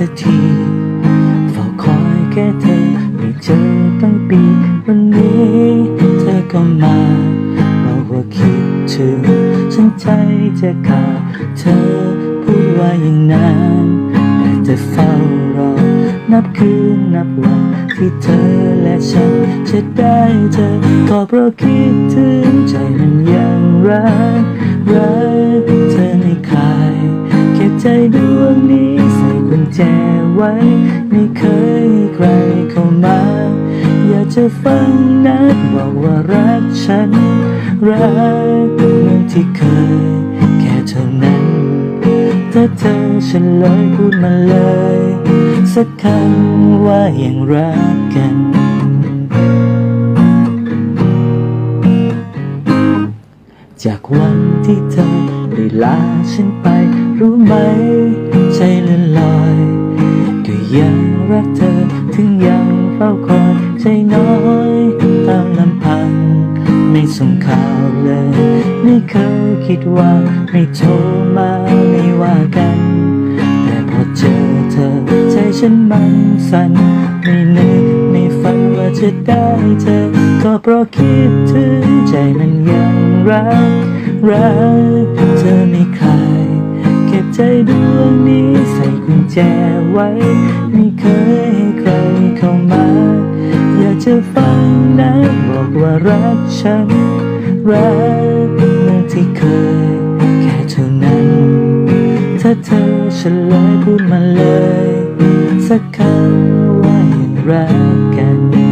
สักทีเฝ้าคอยแค่เธอไม่เจอตั้งปีวันนี้เธอก็มาบอกว่าคิดถึงฉันใจจะขาดเธอพูดว่าอย่างนั้นแต่จะเฝ้ารอนับคืนนับวันที่เธอและฉันจะได้เจอก็เพราะคิดถึงใจมันยังรักรักเธอ ไว้ ไม่เคยใครเข้ามา อยากจะฟังนัดบอกว่ารักฉัน รักเหมือนที่เคย แค่เท่านั้น ถ้าเธอฉันเลยพูดมาเลย สักคำว่ายังรักกันจากวันที่เธอได้ลาฉันไป รู้ไหม ใจเลื่อนลย รักเธอ ถึงยังเฝ้าคอยใจน้อยตามลำพัง ไม่ส่งข่าวเลย ไม่เคยคิดว่าไม่โทรมาไม่ว่ากัน แต่พอเจอเธอ ใจฉันมันสั่นไม่นึกไม่ฝันว่าจะได้เจอก็เพราะคิดถึงใจมันยังรักรักเธอไม่คลาย ใจดวงนี้ใส่กุญแจไว้ ไม่เคยให้ใครเข้ามา อยากจะฟังนะบอกว่ารักฉัน รักเมื่อที่เคย แค่เท่านั้น ถ้าเธอฉันเลยพูดมาเลย สักคำว่ายังรักกัน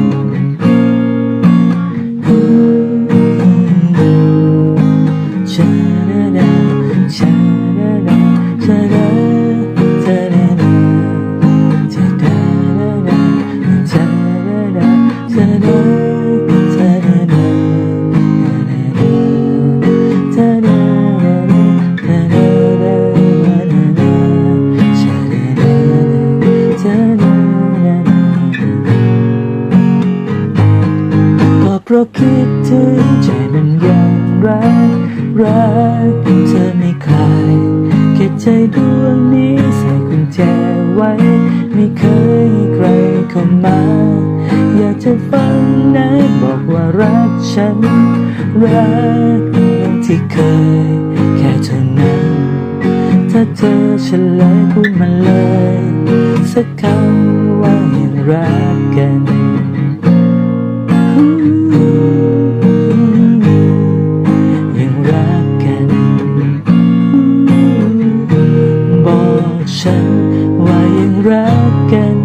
พราะคิดถึงใจมันยังรัก รักเธอไม่คลายเก็บใจดวงนี้ใส่กุญแจไว้ ไม่เคยใครเข้ามา อยากจะฟังนะบอกว่ารักฉัน รักเหมือนที่เคย แค่เท่านั้น ถ้าเธอเลยพูดมาเลย สักคำว่ายังรักกันยังรักกัน บอกฉันว่ายังรักกัน